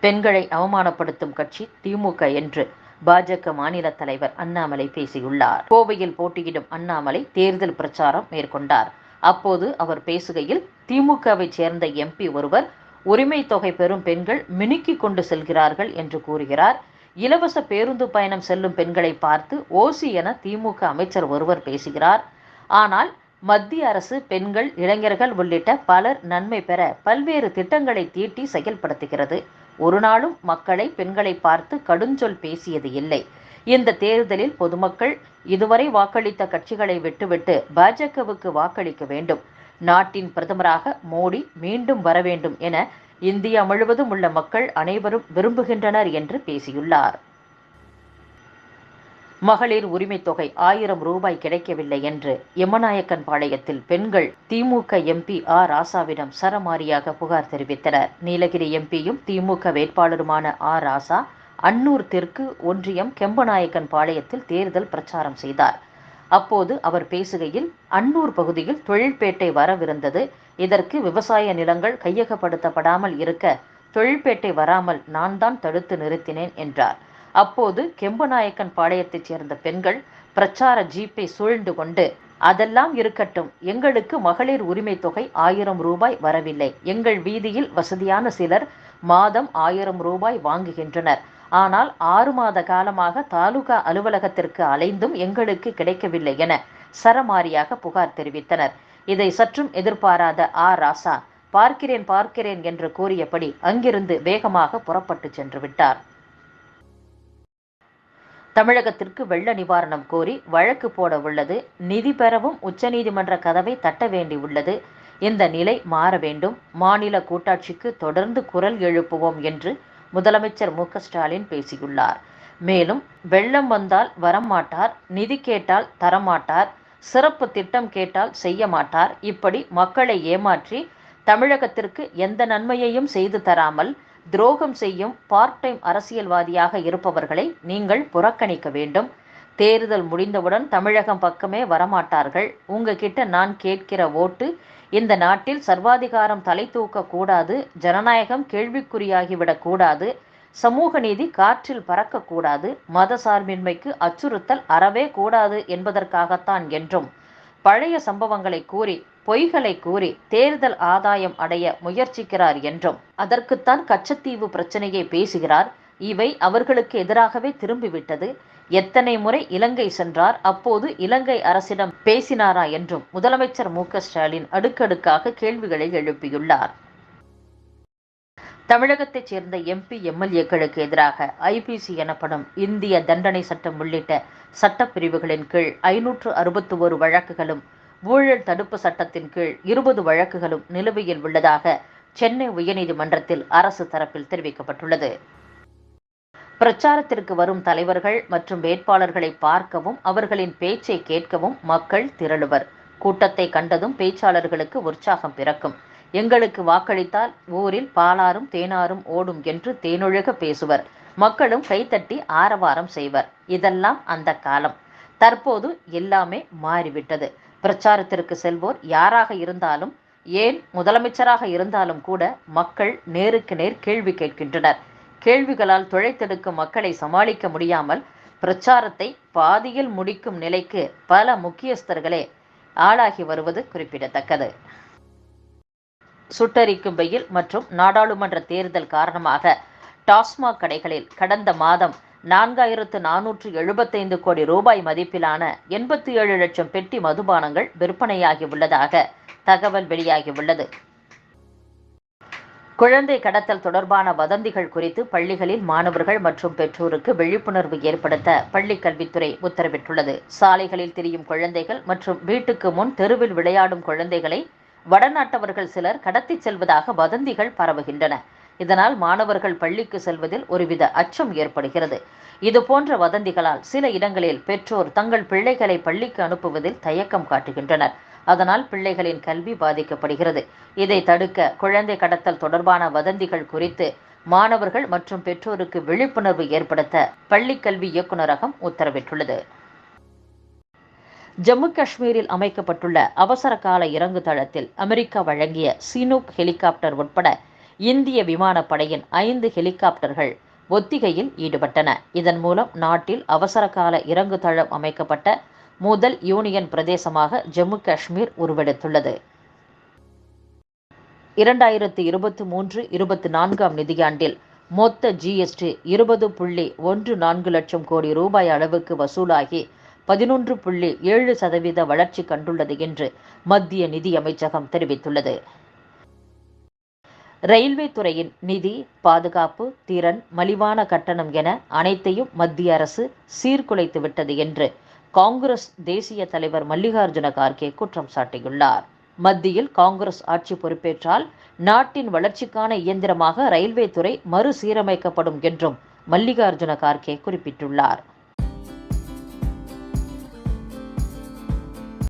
பெண்களை அவமானப்படுத்தும் கட்சி திமுக என்று பாஜக மாநில தலைவர் அண்ணாமலை பேசியுள்ளார். கோவையில் போட்டியிடும் அண்ணாமலை தேர்தல் பிரச்சாரம் மேற்கொண்டார். அப்போது அவர் பேசுகையில் திமுகவைச் சேர்ந்த எம்பி ஒருவர் உரிமை தொகை பெறும் பெண்கள் மினுக்கி கொண்டு செல்கிறார்கள் என்று கூறுகிறார். இலவச பேருந்து பயணம் செல்லும் பெண்களை பார்த்து ஓசி என திமுக அமைச்சர் ஒருவர் பேசுகிறார். ஆனால் மத்திய அரசு பெண்கள் இளைஞர்கள் உள்ளிட்ட பலர் நன்மை பெற பல்வேறு திட்டங்களை தீட்டி செயல்படுத்துகிறது. ஒரு நாளும் மக்களை பெண்களை பார்த்து கடுஞ்சொல் பேசியது இல்லை. இந்த தேர்தலில் பொதுமக்கள் இதுவரை வாக்களித்த கட்சிகளை விட்டுவிட்டு பாஜகவுக்கு வாக்களிக்க வேண்டும். நாட்டின் பிரதமராக மோடி மீண்டும் வர வேண்டும் என இந்தியா முழுவதும் உள்ள மக்கள் அனைவரும் விரும்புகின்றனர் என்று பேசியுள்ளார். மகளிர் உரிமை தொகை ஆயிரம் ரூபாய் கிடைக்கவில்லை என்று எமநாயக்கன் பாளையத்தில் பெண்கள் திமுக எம்பி ஆ. ராசாவிடம் சரமாரியாக புகார் தெரிவித்தனர். நீலகிரி எம்பியும் திமுக வேட்பாளருமான ஆ. ராசா அன்னூர் தெற்கு ஒன்றியம் கெம்பநாயக்கன் பாளையத்தில் தேர்தல் பிரச்சாரம் செய்தார். அப்போது அவர் பேசுகையில் அன்னூர் பகுதியில் தொழில்பேட்டை வரவிருந்தது. இதற்கு விவசாய நிலங்கள் கையகப்படுத்தப்படாமல் இருக்க தொழில்பேட்டை வராமல் நான் தான் தடுத்து நிறுத்தினேன் என்றார். அப்போது கெம்பநாயக்கன் பாளையத்தைச் சேர்ந்த பெண்கள் பிரச்சார ஜீப்பை சூழ்ந்து கொண்டு அதெல்லாம் இருக்கட்டும் எங்களுக்கு மகளிர் உரிமை தொகை ஆயிரம் ரூபாய் வரவில்லை. எங்கள் வீதியில் வசதியான சிலர் மாதம் ஆயிரம் ரூபாய் வாங்குகின்றனர். ஆனால் ஆறு மாத காலமாக தாலுகா அலுவலகத்திற்கு அலைந்தும் எங்களுக்கு கிடைக்கவில்லை என சரமாரியாக புகார் தெரிவித்தனர். இதை சற்றும் எதிர்பாராத ஆ. ராசா பார்க்கிறேன் பார்க்கிறேன் என்று கூறியபடி அங்கிருந்து வேகமாக புறப்பட்டு சென்று விட்டார். தமிழகத்திற்கு வெள்ள நிவாரணம் கோரி வழக்கு போட உள்ளது. நிதி பெறவும் உச்சநீதிமன்ற கதவை தட்ட வேண்டியுள்ளது இந்த நிலை மாற வேண்டும். மாநில கூட்டாட்சிக்கு தொடர்ந்து குரல் எழுப்புவோம் என்று முதலமைச்சர் மு ஸ்டாலின் பேசியுள்ளார். மேலும் வெள்ளம் வந்தால் வரமாட்டார் நிதி கேட்டால் தரமாட்டார் சிறப்பு திட்டம் கேட்டால் செய்ய மாட்டார் இப்படி மக்களை ஏமாற்றி தமிழகத்திற்கு எந்த நன்மையையும் செய்து தராமல் துரோகம் செய்யும் பார்ட் டைம் அரசியல்வாதியாக இருப்பவர்களை நீங்கள் புறக்கணிக்க வேண்டும். தேர்தல் முடிந்தவுடன் தமிழகம் பக்கமே வரமாட்டார்கள். உங்ககிட்ட நான் கேட்கிற ஓட்டு இந்த நாட்டில் சர்வாதிகாரம் தலை தூக்க கூடாது ஜனநாயகம் கேள்விக்குறியாகிவிடக் கூடாது சமூக நீதி காற்றில் பறக்கக்கூடாது மத சார்பின்மைக்கு அச்சுறுத்தல் அறவே கூடாது என்பதற்காகத்தான் என்றும் பழைய சம்பவங்களை கூறி பொய்களை கூறி தேர்தல் ஆதாயம் அடைய முயற்சிக்கிறார் என்றும் அதற்குத்தான் கச்சத்தீவு பிரச்சனையை பேசுகிறார். இவை அவர்களுக்கு எதிராகவே திரும்பிவிட்டது. எத்தனை முறை இலங்கை சென்றார் அப்போது இலங்கை அரசிடம் பேசினாரா என்றும் முதலமைச்சர் மு ஸ்டாலின் அடுக்கடுக்காக கேள்விகளை எழுப்பியுள்ளார். தமிழகத்தைச் சேர்ந்த எம்பி எம்எல்ஏக்களுக்கு எதிராக ஐபிசி எனப்படும் இந்திய தண்டனை சட்டம் உள்ளிட்ட சட்டப்பிரிவுகளின் கீழ் ஐநூற்று அறுபத்தி ஒரு வழக்குகளும் ஊழல் தடுப்பு சட்டத்தின் கீழ் இருபது வழக்குகளும் நிலுவையில் உள்ளதாக சென்னை உயர்நீதிமன்றத்தில் அரசு தரப்பில் தெரிவிக்கப்பட்டுள்ளது. பிரச்சாரத்திற்கு வரும் தலைவர்கள் மற்றும் வேட்பாளர்களை பார்க்கவும் அவர்களின் பேச்சை கேட்கவும் மக்கள் திரளுவர். கூட்டத்தை கண்டதும் பேச்சாளர்களுக்கு உற்சாகம் பிறக்கும். எங்களுக்கு வாக்களித்தால் ஊரில் பாலாரும் தேனாரும் ஓடும் என்று தேனொழுக பேசுவர். மக்களும் கைத்தட்டி ஆரவாரம் செய்வர். இதெல்லாம் அந்த காலம். தற்போது எல்லாமே மாறிவிட்டது. பிரச்சாரத்திற்கு செல்வோர் யாராக இருந்தாலும் ஏன் முதலமைச்சராக இருந்தாலும் கூட மக்கள் நேருக்கு நேர் கேள்வி கேட்கின்றனர். கேள்விகளால் துழைத்தெடுக்கும் மக்களை சமாளிக்க முடியாமல் பிரச்சாரத்தை பாதியில் முடிக்கும் நிலைக்கு பல முக்கியஸ்தர்களே ஆளாகி வருவது குறிப்பிடத்தக்கது. சுட்டரிக்கும் வெயில் மற்றும் நாடாளுமன்ற தேர்தல் காரணமாக டாஸ்மாக் கடைகளில் கடந்த மாதம் நான்காயிரத்து நானூற்று எழுபத்தைந்து கோடி ரூபாய் மதிப்பிலான எண்பத்தி ஏழு லட்சம் பெட்டி மதுபானங்கள் விற்பனையாகி உள்ளதாக தகவல் வெளியாகியுள்ளது குழந்தை கடத்தல் தொடர்பான வதந்திகள் குறித்து பள்ளிகளில் மாணவர்கள் மற்றும் பெற்றோருக்கு விழிப்புணர்வு ஏற்படுத்த பள்ளிக் கல்வித்துறை உத்தரவிட்டுள்ளது. சாலைகளில் திரியும் குழந்தைகள் மற்றும் வீட்டுக்கு முன் தெருவில் விளையாடும் குழந்தைகளை வடநாட்டவர்கள் சிலர் கடத்திச் செல்வதாக வதந்திகள் பரவுகின்றன. இதனால் மாணவர்கள் பள்ளிக்கு செல்வதில் ஒருவித அச்சம் ஏற்படுகிறது. இது போன்ற வதந்திகளால் சில இடங்களில் பெற்றோர் தங்கள் பிள்ளைகளை பள்ளிக்கு அனுப்புவதில் தயக்கம் காட்டுகின்றனர். அதனால் பிள்ளைகளின் கல்வி பாதிக்கப்படுகிறது. இதை தடுக்க குழந்தை கடத்தல் தொடர்பான வதந்திகள் குறித்து மாணவர்கள் மற்றும் பெற்றோருக்கு விழிப்புணர்வு ஏற்படுத்த பள்ளிக்கல்வி இயக்குநரகம் உத்தரவிட்டுள்ளது. ஜம்மு காஷ்மீரில் அமைக்கப்பட்டுள்ள அவசர கால இறங்கு தளத்தில் அமெரிக்கா வழங்கிய சீனூக் ஹெலிகாப்டர் உட்பட இந்திய விமானப்படையின் ஐந்து ஹெலிகாப்டர்கள் ஒத்திகையில் ஈடுபட்டன. இதன் மூலம் நாட்டில் அவசரகால இறங்கு தளம் அமைக்கப்பட்ட முதல் யூனியன் பிரதேசமாக ஜம்மு காஷ்மீர் உருவெடுத்துள்ளது. இரண்டாயிரத்தி இருபத்தி மூன்று இருபத்தி நான்காம் நிதியாண்டில் மொத்த ஜிஎஸ்டி இருபது புள்ளி ஒன்று நான்கு லட்சம் கோடி ரூபாய் அளவுக்கு வசூலாகி பதினொன்று புள்ளி ஏழு சதவீத வளர்ச்சி கண்டுள்ளது என்று மத்திய நிதி அமைச்சகம் தெரிவித்துள்ளது. ரயில்வே துறையின் நிதி பாதுகாப்பு திறன் மலிவான கட்டணம் என அனைத்தையும் மத்திய அரசு சீர்குலைத்து விட்டது என்று காங்கிரஸ் தேசிய தலைவர் மல்லிகார்ஜுன கார்கே குற்றம் சாட்டியுள்ளார். மத்தியில் காங்கிரஸ் ஆட்சி பொறுப்பேற்றால் நாட்டின் வளர்ச்சிக்கான இயந்திரமாக ரயில்வே துறை மறுசீரமைக்கப்படும் என்றும் மல்லிகார்ஜுன கார்கே குறிப்பிட்டுள்ளார்.